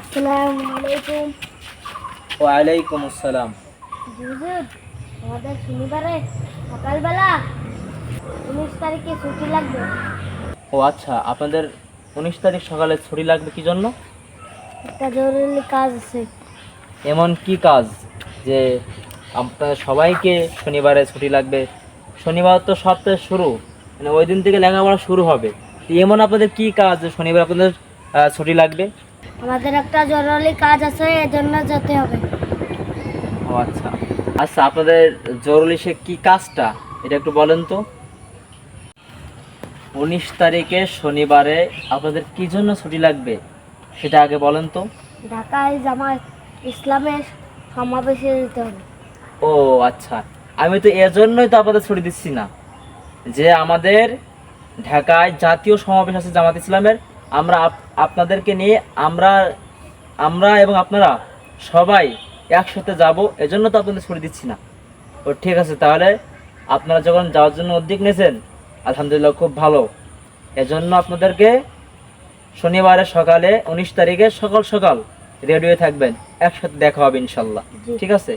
আসসালামু আলাইকুম ওয়ালাইকুম আসসালাম হুজুর আমাদের শনিবারে সকালবেলা উনিশ তারিখে ছুটি লাগবে। ও আচ্ছা আপনাদের উনিশ তারিখ সকালে ছুটি লাগবে কি জন্য? একটা জরুরি কাজ আছে। এমন কি কাজ যে আপনাদের সবাইকে শনিবারে ছুটি লাগবে? শনিবার তো সপ্তাহের শুরু মানে ওই দিন থেকে লেখাপড়া শুরু হবে। এমন আপনাদের কি কাজ শনিবার আপনাদের ছুটি লাগবে? আমাদের একটা জরুরি কাজ আছে এজন্য যেতে হবে। ও আচ্ছা। আচ্ছা আপনাদের জরুরি সে কি কাজটা? এটা একটু বলেন তো। উনিশ তারিখে শনিবারে আপনাদের কি জন্য ছুটি লাগবে? সেটা আগে বলেন তো। ঢাকায় জামাত ইসলামের সমাবেশে যেতে হবে। ও আচ্ছা আমি তো এজন্যই তো আপনাদের ছুটি দিচ্ছি না। যে আমাদের ঢাকায় জাতীয় সমাবেশ আছে জামাত ইসলামের আমরা আপনাদেরকে নিয়ে আমরা আমরা এবং আপনারা সবাই একসাথে যাব এজন্য তো আপনাদের ছুটি দিচ্ছি না। ও ঠিক আছে তাহলে আপনারা যখন যাওয়ার জন্য উদ্যোগ নিয়েছেন আলহামদুলিল্লাহ খুব ভালো। এজন্য আপনাদেরকে শনিবারে সকালে উনিশ তারিখে সকাল সকাল রেডিও থাকবেন একসাথে দেখা হবে ইনশাল্লাহ। ঠিক আছে?